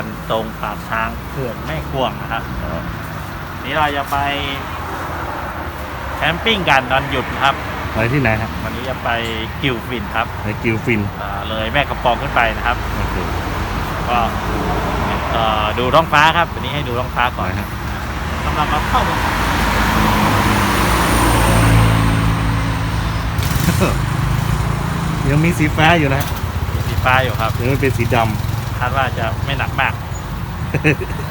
เราอยู่กันตรงปากทางเขื่อนแม่กวงนะครับเดี๋ยวนี้เราจะไปแคมปิ้งกันตอนหยุดนะครับไปที่ไหนครับวันนี้จะไปกิวฟินครับไปกิวฟินอ่าเลยแม่กระปองขึ้นไปนะครับโอเคก็เอ่อดูท้องฟ้าครับวันนี้ให้ดูท้องฟ้าก่อนไปครับกำลังมาเข้าเมืองยังมีสีฟ้าอยู่นะสีฟ้าอยู่ครับยังไม่เป็นสีด คาดว่าจะไม่หนักมาก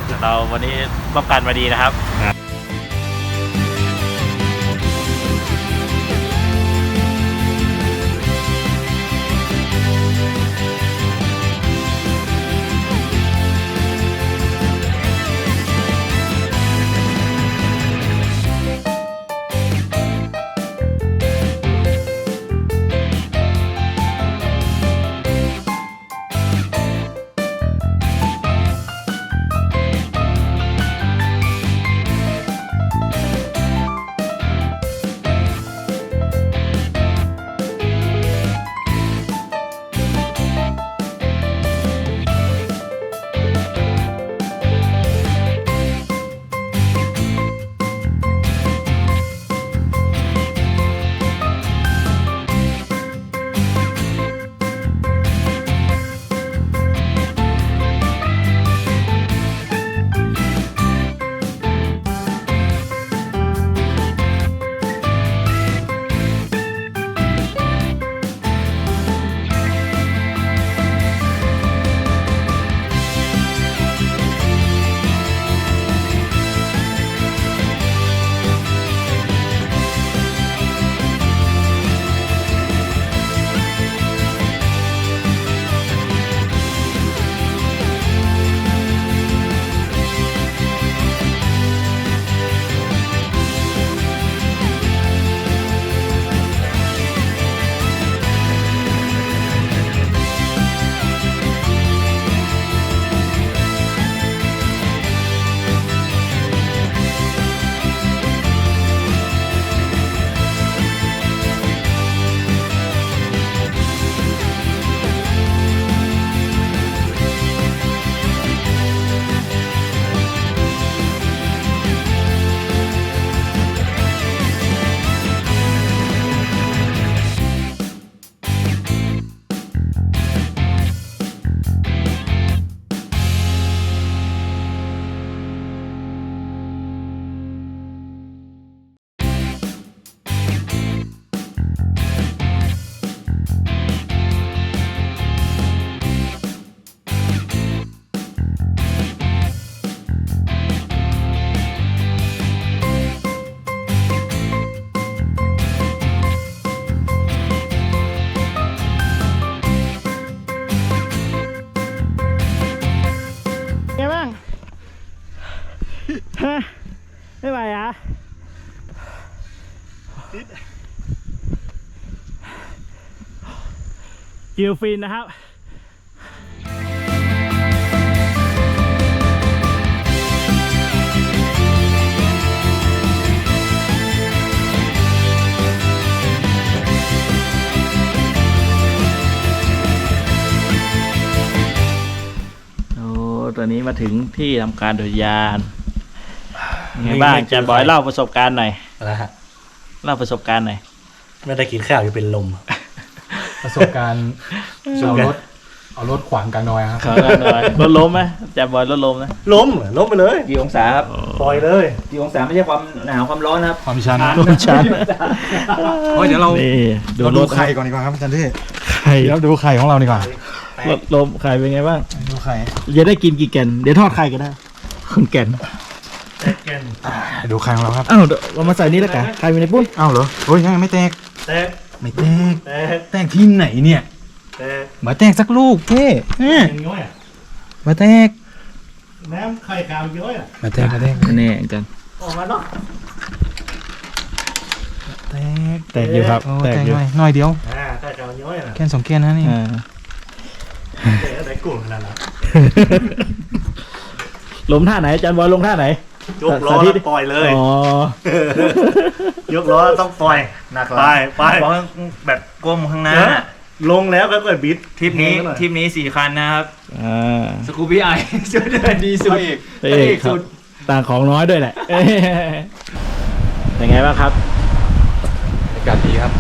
แต่เราวันนี้ป้องกันมาดีนะครับ ฮะไม่ไหวอะกิลฟินนะครับตอนนี้มาถึงที่ทำการโดยยาน ไงบ้างอาจารย์บอยเล่าประสบการณ์หน่อยนะฮะเล่าประสบการณ์หน่อยไม่ได้กินข้าวอยู่เป็นลม ประสบการณ์เอารถเอารถขวางกลางดอยครับขอกันหน่อยรถล้มไหมอาจารย์บอยรถล้มนะล้มเหรอล้มไปเลยกี่องศาครับปล่อยเลยกี่องศาไม่ใช่ความหนาวความร้อนนะครับความชันล้มชันเฮ้ยเดี๋ยวเรานี่ดูเรารดูถไข่ก่อนดีกว่าครับอาจารย์ที่ไข่เดี๋ยวดูไข่ของเราดีกว่ารถล้มไข่เป็นไงบ้างดูไข่จะได้กินกี่แก่นเดี๋ยวทอดไข่ก็ได้คนแก่น ดูไข่ของเราครับ อ้าวเดี๋ยวเรามาใส่นี่แล้วกันไข่อยู่ในปุ้นอ้าวเหรอโอ้ยยังไม่แตก แตก ไม่แตก แตก แตกที่ไหนเนี่ย แตก มาแตกสักลูกเพ่เนี่ยเป็นย้อยอะมาแตก น้ำไข่ขาวย้อยอะ มาแตกมาแตกแน่อาจารย์ออกมาเนาะแตก แตกอยู่ครับโอ้แตแตกกอยู่หน่อยหน่อยเดียวอ่าไข่ขาวย้อยอะแกนสองแกนนะนี่อ่าแตกได้กุ้งขนาดนั้นล้มท่าไหนอาจารย์บอยลงท่าไหน ยกล้อสาธิแล้วตปล่อยเลยอ๋อยกล้อต้องปล่อยหนักเหรอไปไปบอกว่าแบบก้มข้างหน้าเออลงแล้วก็เกิดบิดทริปนี้แพงหอยทริปนี้สี่คันนะครับอ่าสกูบี้ไอช่วยเดินดีสุดพระเอกครับต่างของน้อยด้วยแหละเป็นไงบ้างครับอากาศดีครับ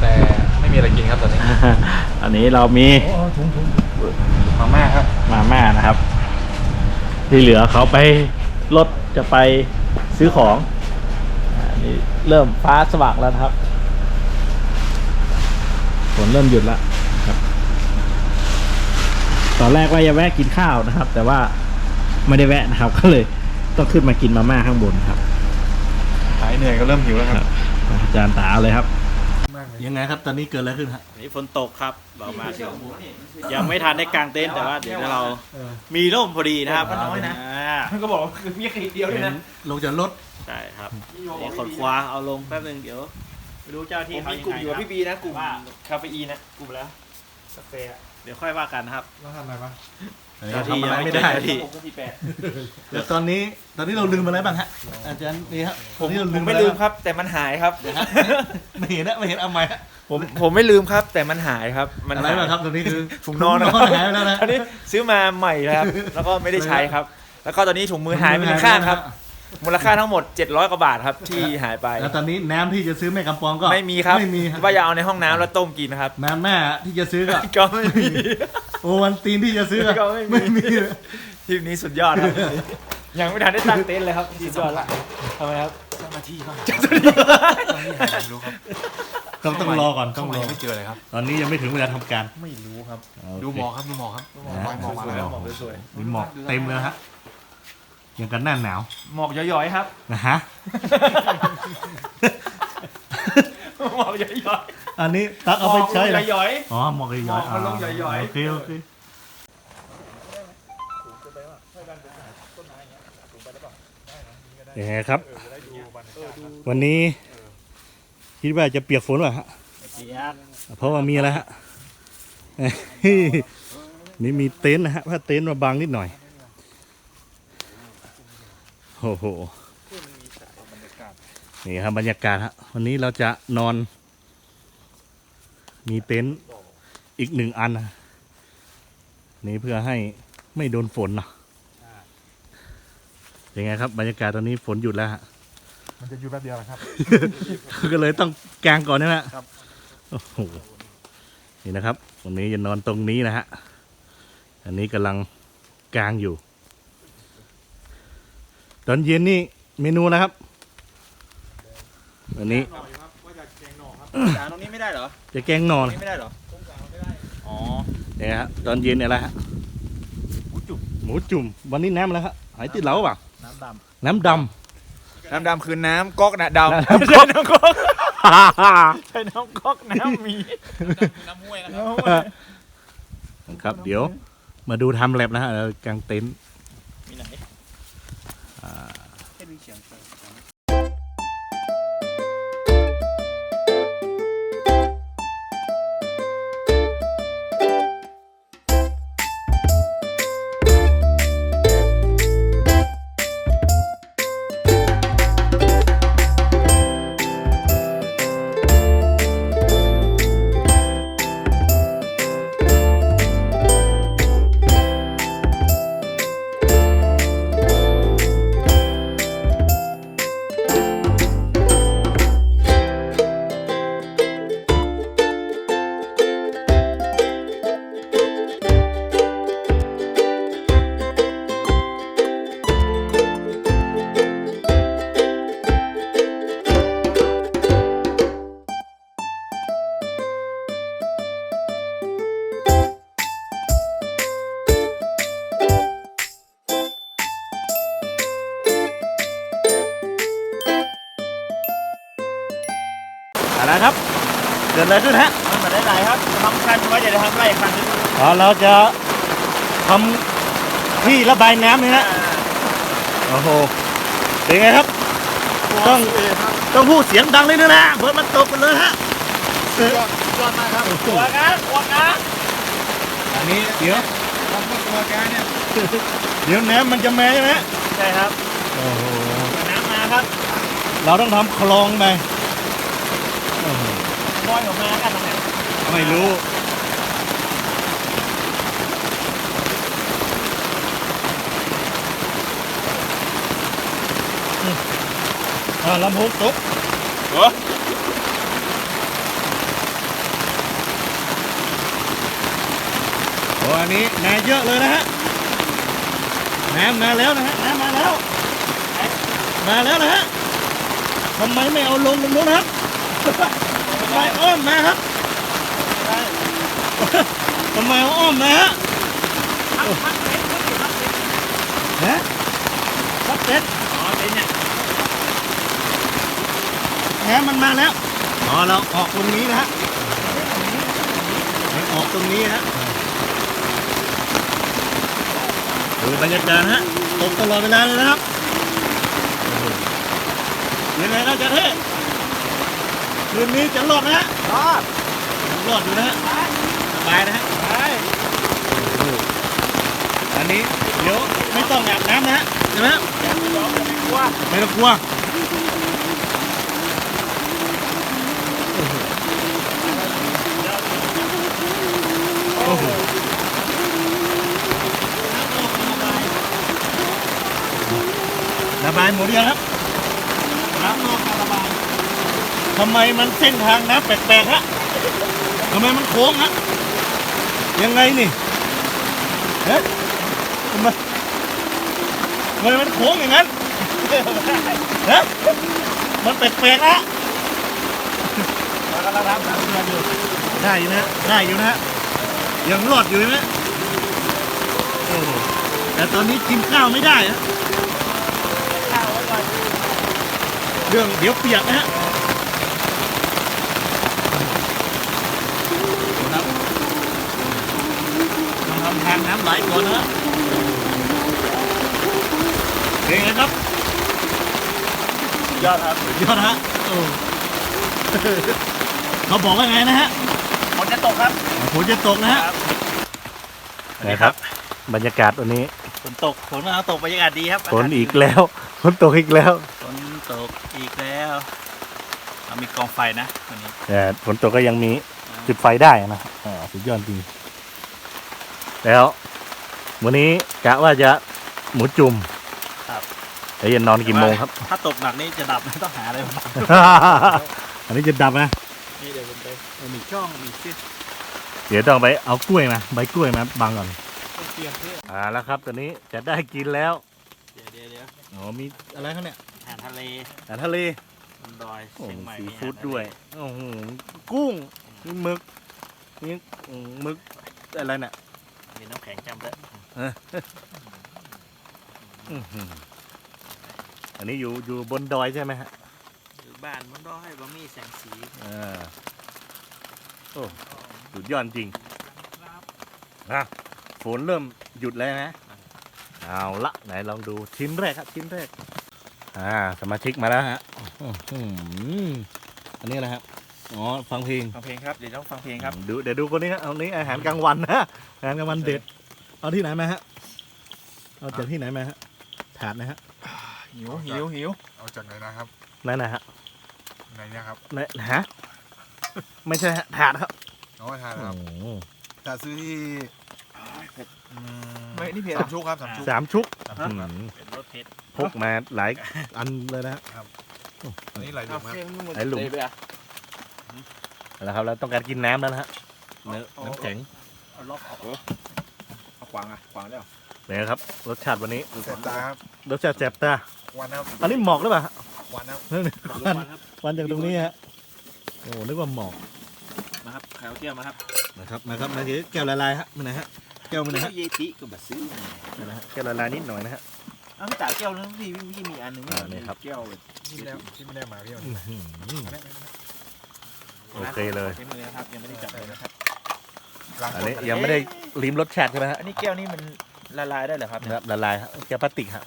แต่ไม่มีอะไรกินครับตอนนี้ อันนี้เรามีมาม่าครับ มาม่านะครับ ที่เหลือเขาไปรถจะไปซื้อของอันนี้เริ่มฟ้าสว่างแล้วนะครับฝนเริ่มหยุดแล้วครับ ตอนแรกว่าจะแวะกินข้าวนะครับ แต่ว่าไม่ได้แวะนะครับ ก็เลยต้องขึ้นมากินมาม่าข้างบนครับ หายเหนื่อยก็เริ่มหิวแล้วครับ อาจารย์ตาเอาเลยครับ ยังไงครับตอนนี้เกิดอะไรขึ้นฮะนี่ฝนตกครับเรามาถึงยังไม่ทันได้กางเต็นท์แต่ว่าเดี๋ยวเรา มีร่มพอดีนะครับมันน้อยนะามันก็บอกว่าคือมีแค่นิดเดียวเลยนะลงจากรถใช่ครับนี่ขนคว้าเอาลงแป๊บนึงเดี๋ยวไม่รู้เจ้าผที่มเขามียังกลุ่มไงอยู่กับครับพี่บีนะกลุ่มว่าคาเฟอีนนะกลุ่มแล้วกาแฟเดี๋ยวค่อยว่ากันนะครับแล้วทำอะไรบ้าง เจ้าทำอะไรไม่ได้เจ้าที่ผมก็ที่แปดเดี๋ยวตอนนี้ตอนนี้เราลืมอะไรบ้างฮะ อาจารย์นี่ครับผมตอนนี้เราผลืมมไม่อะรลืมบ้างครับ แต่มันหายครับไม่เห็นนะไม่เห็นเอาไหมฮะผมผมไม่ลืมครับ แต่มันหายครับ มันอะไรหายบ้างครับตอนนี้คือถุงนอนถุนะงนอนหายไปแล้วนะอันนี้ซื้อมาใหม่แล้วครับ แล้วก็ไม่ได้ใช้ครับ แล้วก็ตอนนี้ถุงมือหายไปหนึ่งข้างครับ มูลค่าทั้งหมด 700กว่าบาทครับ ที่หายไป แล้วตอนนี้น้ำที่จะซื้อแม่กำปองก็ไม่มีครับไม่มีครับว่าจะเอาในห้องน้ำแล้วต้มกินครับ น้ำแม่ที่จะซื้อก็ ก็ไม่มี โอวันตีนที่จะซื้อก็ไม่มีไม่มีทีมนี้สุดยอดครับ ยังไม่ทันได้ตั้งเต็นท์เลยครับสุดยอดละทำไมครับเจ้าหน้าที่บ้างเจ้าตัวนี้ไม่รู้ครับต้องต้องรอก่อนต้ต้อองงรอไม่เจอเลยครับ ตอนนี้ยังไม่ถึงเวลาทำการไม่รู้ครับดูหมอกครับดูหมอกครับหมอกหมอกมาแล้วหมอกสวยมีหมอกเต็มเลยฮะยังกันหน้าหนาวๆหมอกย่อยๆครับนะฮะ หมอกย่อย อันนี้ตักๆเอาไปใช้หมเลอกยย่อย อ๋อหมอกย่อยหมอกมันลงย่อยๆ โอเคโอเคยังไงครับ วันนี้คิดว่าจะเปียกฝนป่ะฮะเสียเพราะว่ามีอะไรฮะ นี่มีเต็นท์นะฮะผ้าเต็นท์มาบังนิดหน่อย โอ้โห นี่ครับบรรยากาศฮะ วันนี้เราจะนอน มีเต็นท์อีกหนึ่งอันนะนี่เพื่อให้ไม่โดนฝนเนาะยังไงครับบรรยากาศตอนนี้ฝนหยุดแล้วฮะมันจะอยู่แป๊บเดียวนะครับ ก็เลยต้องกางก่อนนี่แหละโอ้โหนี่นะครับ วันนี้จะนอนตรงนี้นะฮะ อันนี้กำลังกางอยู่ ตอนเย็นนี่เมนูนะครับวันนี้ จานตรงนี้ไม่ได้เหรอจะแกงหนอนนี่ไม่ได้เหรออ๋อเนี่ยฮะตอนเย็นเนี่ยอะไรฮะหมูจุ่มหมูจุ่มวันนี้น้ำอะไรฮะหายติดเหลาเปล่ะน้ำดน้ำดน้ำดำคือน้ำก๊อกนะดำน้ำไม่ใช่น้ำก๊อกำใช่น้ำก๊อกน้ำมีน้ำห้วยนะครับ ครับ เดี๋ยวมาดูทำแลบนะฮะเรากางเต็นท์ อะไรครับ เกิดอะไรขึ้นฮะมันมาได้ไรครับทำคันไว้เดี๋ยวจะทำไรคันนึงอ๋อเราจะทำที่ระบายน้ำนี่นะโอ้โหเป็นไงครับ ต้องต้องพูดเสียงดังเลยนะนะเบิร์ดมันตกกันเลยฮะหัวกันหัวกันอันนี้เดี๋ยวหัวกันเนี่ยเดี๋ยวน้ำมันจะแม้ใช่ไหมใช่ครับโอ้โหน้ำมาครับ เราต้องทำคลองไปโอ้โห บอยออกมากันตรงไหนไม่รู้ อ่าลำโพงตกเหรอโอ้อันนี้น้ำเยอะเลยนะฮะ น้ำมาแล้วนะฮะ น้ำมาแล้ว มาแล้วนะฮะทำไมไม่เอาลงตรงนู้นะครับ ทำไมอ้อมมาครับทำไมอ้อมมาฮะฮะพักเป็ดอ๋อเป็นเนี่ยน้ำมันมาแล้วอ๋อเราออกตรงนี้นะฮะออกตรงนี้นะฮะดูบรรยากาศนะฮะตกตลอดเวลาเลยนะครับยังไงก็จะเท่ คืนนี้จะรอดนะฮะรอดรอดอยู่นะฮะสบายนะฮะอันนี้เดี๋ยวไม่ต้องอาบน้ำนะฮะใช่ไหมไม่ต้องกลัวไม่ต้องกลัวโอ้โหระบายหมดยังครับ น้ำนอกการระบาย ทำไมมันเส้นทางน้ำแปลกๆฮะทำไมมันโค้งฮะยังไงนี่เฮ้ยทำไมทำไมมันโค้งอย่างนั้นฮะมันแปลกๆฮะได้อยู่นะได้อยู่นะยังรอดอยู่ไหมโอ้โหแต่ตอนนี้กินข้าวไม่ได้นะเรื่องเดี๋ยวเปียกนะฮะครับต้องทำทางน้ำ ไหลก่อนนะฮะเป็นไงครับ ยอดครับยอดฮะโอ้เขาบอกว่าไงนะฮะฝนจะตกครับฝนจะตกนะฮะนะครับ บรรยากาศวันนี้ฝนตกฝนมาตกบรรยากาศดีครับฝนอีกแล้วฝนตกอีกแล้วฝนตกอีกแล้วเรามีกองไฟนะวันนี้แต่ฝนตกก็ยังมีจุดไฟได้นะอ่าสุดยอดจริงแล้ว วันนี้กะว่าจะหมูจุ่มครับแล้วจะนอนกี่โมงครับ ถ้าตกหนักนี่จะดับไม่ต้องหาอะไรมาอันนี้จะดับนะ นี่เดี๋ยวผมไปมีช่องมีซิสเดี๋ยวต้องไปเอากล้วยมาใบกล้วยมาบังก่อน เตรียมเพื่ออ่าแล้วครับตอนนี้จะได้กินแล้วเดี๋ยวเดี๋ยวเดี๋ยวอ๋อมีอะไรครับเนี่ยอาหารทะเลอาหารทะเลบนดอยโอ้เชียงใหม่ซีมีอาหารฟู้ดทะเลด้วยโอ้โหกุ้งมีหมึกมีอืมหมึกอะไรเนี่ยมีน้ำแข็งจำด้วย อื้อหืออันนี้อยู่อยู่บนดอยใช่ไหมฮะอยู่บ้านบนดอยบะหมี่แสงสีอ่าโอ้สุดยอดจริงนะฝนเริ่มหยุดแล้วนะเอาละไหนลองดูชิ้นแรกครับชิ้นแรก อ่า สมาชิกมาแล้วฮะอื้อหืออันนี้อะไรครับอ๋อฟังเพลงฟังเพลงครับเดี๋ยวต้องฟังเพลงครับดูเดี๋ยวดูคนนี้ครับเอานี้อาหารกลางวันนะอาหารกลางวันเด็ด เอาที่ไหนมาฮะ เอาจากที่ไหนมาฮะ ถาดนะฮะ หิวหิวหิวเอาจากไหนนะครับนั่นนะฮะไหนเนี่ยครับไหนฮะ ไม่ใช่ฮะถาดครับน้องทานครับโอ้โหจะซื้อที่อืมไม่นี่เพียสามชุกครับสามชุกสามชุกสามอืชุกมเป็นรถเพชรพกมาหลายอันเลยนะฮะอันนี้ไหลหลุมครับไหนหลุมแล้วครับเราต้องการกินน้ำแล้วนะฮะเนื้อน้ำแข็งเอาล็อกออกเอาข วางอะขวางได้เหรอเนี่ยครับรสชาติวันนี้เสร็จตาครับรสชาติแซ่บตาวันนะครับอันนี้หมอกหรือเปล่าฮะวันนะครับวันวันจากตรงนี้ฮะโอ้นึกว่าหมอกมาครับขาวเจียวมาครับนะครับนะครับนะแก้วละลายฮะมันนะฮะแก้วมันนะฮะเยติก็บัซื้อนี่นะฮะแก้วละลายนิดหน่อยนะฮะเอาพี่ตาแก้วนึงพี่พี่มีอันหนึ่งอ่านี่ครับแก้วแบบที่ไม่ได้ที่ไม่ได้มาพี่วันอื้นี้อหือไม่ได้ไม่ได้โอเคเลยใช้มือนะครับยังไม่ได้จับเลยนะครับ ล้างอันต้นี้นยังไม่ได้ลิ้มรสชาติใช่ไหมฮะอันนี้แก้วนี่มันละลายได้เหรอครับนะครับละลายฮะแก้วพลาสติกฮะ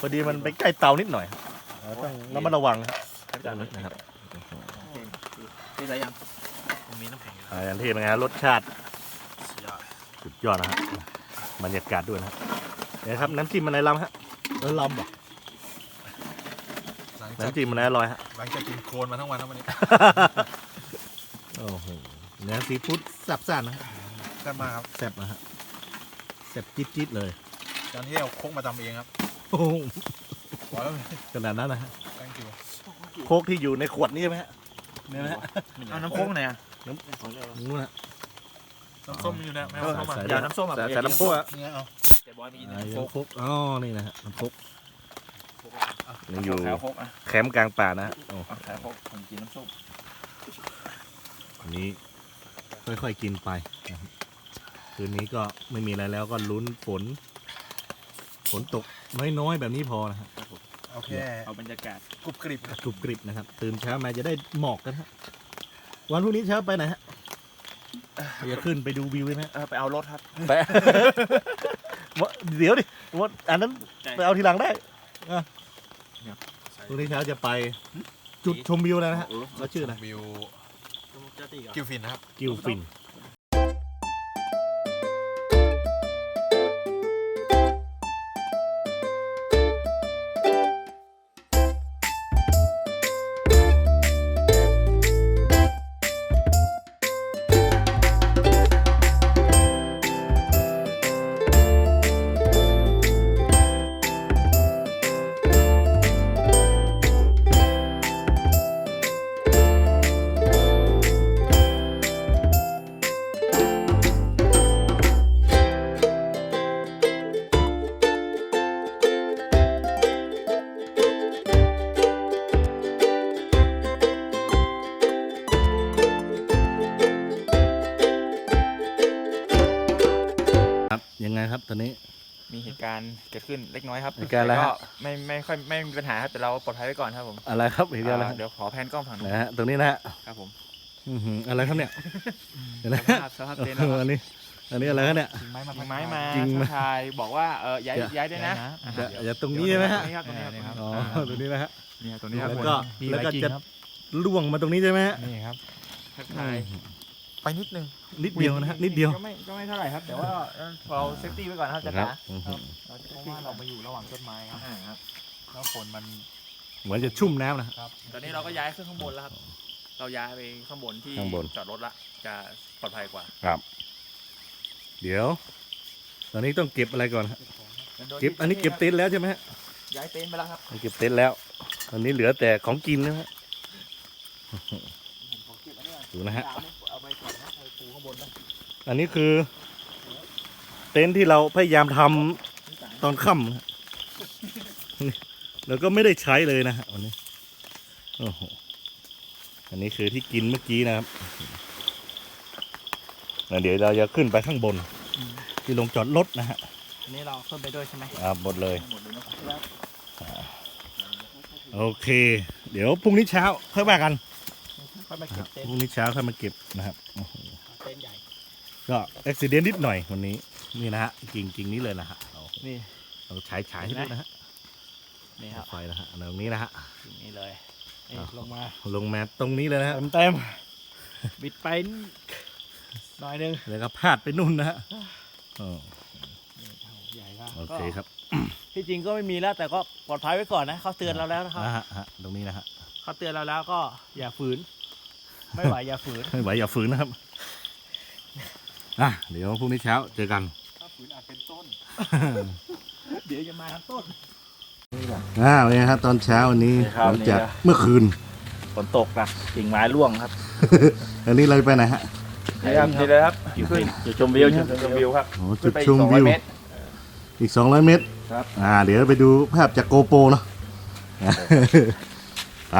พอดีมันไปใกล้เตานิดหน่อยเราต้องระมัดระวังครับนะครับพี่สายังผมมีน้ำแข็งอยู่อ่าอย่างที่เป็นไงฮะรสชาติสุดยอดสุดยอดนะฮะบรรยากาศด้วยนะฮะเนี่ยครับน้ำจิ้มมันอะไรลำฮะเออลำบ่หลังจากน้ำจิ้มมันอะไรอร่อยฮะหลังจากกินโคลนมาทั้งวันทั้งวันนี้โอ้ เนื้อซีฟู้ดสับซ่านนะฮะแซ่บมากครับแซ่บนะฮะแซ่บจิ๊ดจิ๊ดเลยตอนที่เอาโคกมาทำเองครับโอ้โหว้าว ขนาดนั้นนะฮะ thank you โคกที่อยู่ในขวดนี่ใช่ไหมฮะเนี่ยนะฮะเอาน้ำโค้งไหนอยอะนู้นฮะน้ำส้มอยู่นะไม่เอเอาอเข้ามาใส่อย่าน้ำส้มอะใส่ใส่น้ำโค้กอะเนี่ยเอาเดี๋ยวบอยมีอ่าน้ำโค้งน้ำโคกอ๋อนี่นะฮะน้ำโคกยังอยู่ขาวโค้งอะแคมป์กลางป่านะฮะโอ้ เอาขาวโค้งผมกินน้ำส้ม อันนี้ ค่อยๆกินไปนะครับคืนนี้ก็ไม่มีอะไรแล้วก็ลุ้นฝน ฝนตกน้อยๆแบบนี้พอนะฮะโอเคเอาบรรยากาศกรุบกริบกรุบกริบนะครับ ตื่นเช้ามาจะได้หมอกกันฮะวันพรุ่งนี้เช้าไปไหนฮะจะขึ้นไปดูวิวไหมฮะเออไปเอารถครับ ไปวะเดี๋ยวดิว่าอันนั้นไปเอาทีหลังได้อะพรุ่งนี้เช้าจะไปจุดชมวิวแล้วนะฮะแล้วชื่ออะไร วิว กิวฟินนะครับกิวฟิน งไงครับ ตอนนี้ มีเหตุการณ์เกิดขึ้นเล็กน้อยครับเหตุการณ์อะไรแต่ฮะไม่ไม่ค่อยไม่มีปัญหาครับแต่เราปลอดภัยไว้ก่อนครับผมอะไรครับเห็นอะไรอ่าครับเดี๋ยวขอแพนกล้องฝั่งนู้นนะฮะตรงนี้นะฮะครับผมอื้อหืออะไรครับเนี่ยเห็นไหมสภาพสภาพเต็นท์เอนะอครับอันนี้ อันนี้อะไรครับเนี่ยกิ่งไม้มากิ่งไม้มากิ่งไม้ทักทายบอกว่าเออย้ายอย่าย้ายได้นะจะจะตรงนี้ใช่ไหมฮะตรงนี้ครับตรงนี้ครับอ๋อตรงนี้นะฮะ เนี่ยตรงนี้ครับแล้วก็แล้วก็จะล่วงมาตรงนี้ใช่ไหมฮะนี่ครับทักทาย ไปนิดนึงนิดเดียวนะฮะนิดเดียว ก็ไม่ก็ไม่เท่าไหร่ครับ แต่ว่าเราเซฟตี้ไว้ก่อนนะครับจะครัหาบอื้อหือเพราะว่าเรามาอยู่ระหว่างต้นไม้ครับครับแล้วฝนมันเหมือนจะชุ่มน้ำนะฮะตอนนี้เราก็ย้ายขึ้นข้างบนแล้วครับ เราย้ายไปข้างบนที่ข้างบน จอดรถละจะปลอดภัยกว่าเดี๋ยว ตอนนี้ต้องเก็บอะไรก่อนฮะโดยเก็บอันนี้เก็บเต็นท์แล้วใช่ไหมฮะย้ายเต็นท์ไปแล้วครับเก็บเต็นท์แล้ว ตอนนี้เหลือแต่ของกินนะฮะดูนะฮะเอาไปก่อนนะเอาปูข้างบนนะ อันนี้คือ เต็นท์ที่เราพยายามทำตอนค่ำนะฮะนี่แล้วก็ไม่ได้ใช้เลยนะฮะวันนี้โอ้โหอันนี้คือที่กินเมื่อกี้นะครับแล้วเดี๋ยวเราจะขึ้นไปข้างบน ที่ลงจอดรถนะฮะอันนี้เราขึ้นไปด้วยใช่ไหมอ่าหมดเลยหมดเลยเนาะโอเค เดี๋ยวพรุ่งนี้เช้าค่อยว่ากันค่อยมาเก็บเต็นพท์รุ่งนี้เช้าค่อยมาเก็บนะครับโอ้โห เต็นท์ใหญ่ ก็อุบิเหตุนิดหน่อยวันนี้นี่นะฮะกิ่งกิ่งนี้เลยนะฮะเอานี่เราฉายฉายให้ดูนะฮะนี่ครับไฟนะฮะตรงนี้นะฮะอย่างนี้เลยนี่อะลงมาลงมาตรงนี้เลยนะฮะเต็มบิดไปหน่อยนึงแล้วก็พาดไปนู่นนะฮะอ๋อใหญ่มากโอเคครับที่จริงก็ไม่มีแล้วแต่ก็ปลอดภัยไว้ก่อนนะเขาเตือนเราแล้วนะครับนะฮะฮะตรงนี้นะฮะเขาเตือนเราแล้วก็อย่าฝืน ไม่ไหวอย่าฝืนไม่ไหวอย่าฝืนนะครับ อะเดี๋ยวพรุ่งนี้เช้าเจอกันถ้าฝืนอาจเป็นต้น เดี๋ยวจะมาทั้งต้น อ่าเป็นไงครับตอนเช้าวันนี้ครับหลังจากนี่นะ เมื่อคืน ฝนตกนะกิ่งไม้ร่วงครับอันนี้เราไปไหนฮะนี่ครับนี่เลยครับขึ้นจุดชมวิวจุดชมวิวครับโอ้ขึ้จุนดไปชมวิว200เมตร อีก 200 เมตรครับ อ่า เดี๋ยวไปดูภาพจากโกโปรเนาะไป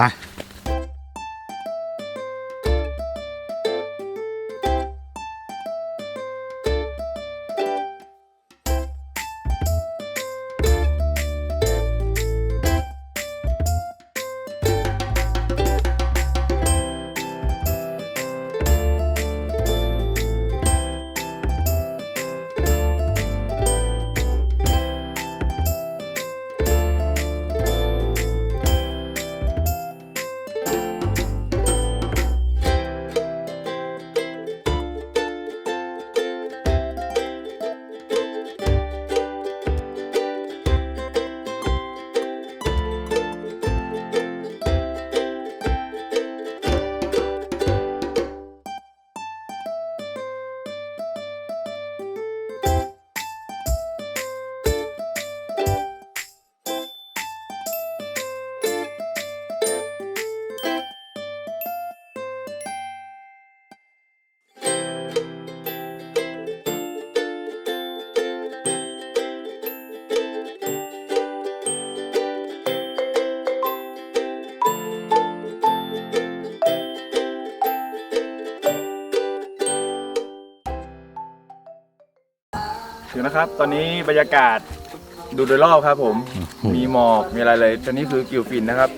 งนะครับ ตอนนี้บรรยากาศดูโดยรอบครับ ผม มีหมอกมีอะไรเลยตอนนี้คือกิวฟินนะครับ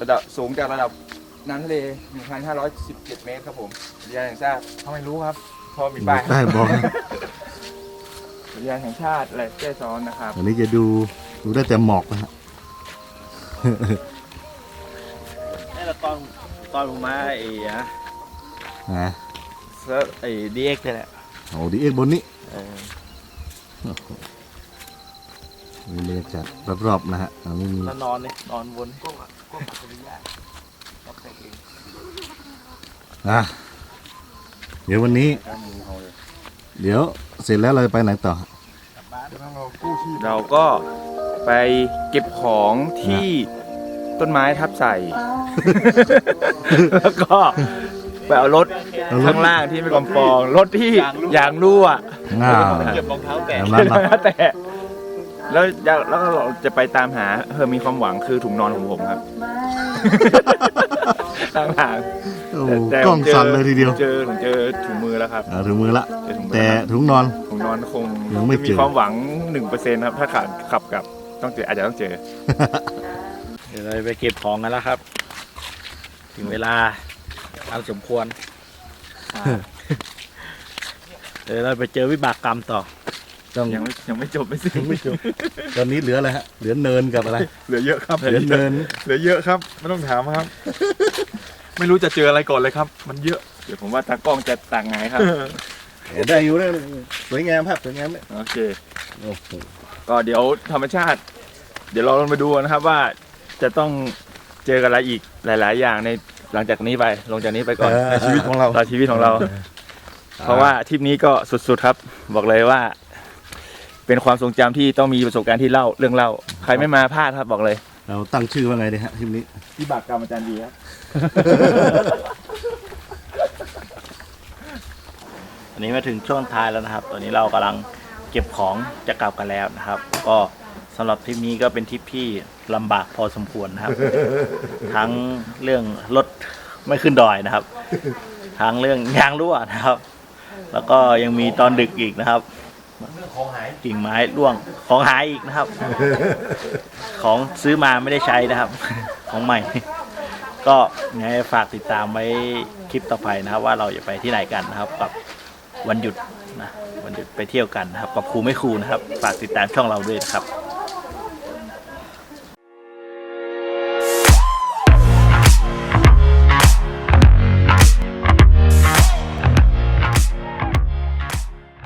ระดับสูงจากระดับน้ำทะเล 1,517 เมตรครับผมอุทยานแห่งชาติทำไมรู้ครับเพอมีป้ายได้บอกอุทยานแห่งชาติอะไรแจ้ซ้อนนะครับ อันนี้จะดูดูได้แต่หมอกนะฮะ นี่ละตอนตอนผมมาไอ้นะนะเซิร์ฟไอ้ดีเอ็กนี่แหละโอ้ดีเอ็กบนนี้ เออ มีบรรยากาศรอบๆนะฮะอ่าไม่มีแล้วนอนเนี่ยนอนบนอะเดี๋ยววันนี้ เดี๋ยวเสร็จแล้วเราจะไปไหนต่อ เราก็ไปเก็บของที่ต้นไม้ทับใส่ แล้วก็ไปเอารถเอารถข้างล่างที่ไม่กำปอง รถที่ยางรั่ว ง่าเก็บรองเท้าแตะอย่างนั้นนะแต่แล้วอยากแล้วเราจะไปตามหาเธอมีความหวังคือถุงนอนของผมครับข้างหลังโอ้กล้องสั่นเลยทีเดียว เจอผมเจอถุงมือแล้วครับอ่าถึงมือละ เจอถุงมือแต่ล้วครับถุงนอน ถุงนอนคงยังไม่เจอ มีความหวังหนึ่งเปอร์เซ็นต์ครับ ถ้าขาดขับกลับต้องเจออาจจะต้องเจอ เดี๋ยวเราไปเก็บของกันแล้วครับ ถึงเวลาอันสมควร เดี๋ยวเราไปเจอวิบากกรรมต่อ ต้องยังไม่ยังไม่จบไม่สิ้นไม่จบตอนนี้เหลืออะไรฮะ เหลือเนินกับอะไร เหลือเยอะครับเหลือเนิน เหลือเยอะครับไม่ต้องถามครับ ไม่รู้จะเจออะไรก่อนเลยครับ มันเยอะเดี๋ยวผมว่าตากล้องจะต่างไงครับได้อยู่ได้สวยงามภาพสวยงามเลยโอเคโอ้โหก็เดี๋ยวธรรมชาติ เดี๋ยวเราลองมาดูนะครับว่าจะต้องเจอกันอะไรอีกหลาย ๆ อย่างในหลังจากนี้ไปลงจากนี้ไปก่อนในชีวิตของเราต่อชีวิตของเรา เพราะว่าทริปนี้ก็สุดๆครับ บอกเลยว่า เป็นความทรงจำที่ต้องมีประสบการณ์ที่เล่าเรื่องเล่า ใครไม่มาพลาดครับบอกเลย เราตั้งชื่อว่าไงดีฮะทีมนี้ที่บากกรรมอาจารย์ดีครับอันนี้มาถึงช่วงท้ายแล้วนะครับ ตอนนี้เรากำลังเก็บของจะกลับกันแล้วนะครับ ก็สำหรับทริปนี้ก็เป็นทริปที่ลำบากพอสมควรนะครับ ทั้งเรื่องรถไม่ขึ้นดอยนะครับ ทั้งเรื่องยางรั่วนะครับ แล้วก็ยังมีตอนดึกอีกนะครับ กิ่งไม้ร่วงของหายอีกนะครับ ของซื้อมาไม่ได้ใช้นะครับ ของใหม่ ก็ยังไงฝากติดตามไว้คลิปต่อไปนะครับ ว่าเราจะไปที่ไหนกันนะครับกับวันหยุดนะวันหยุดไปเที่ยวกันนะครับกับครูไม่ครูนะครับ ฝากติดตามช่องเราด้วยนะครับ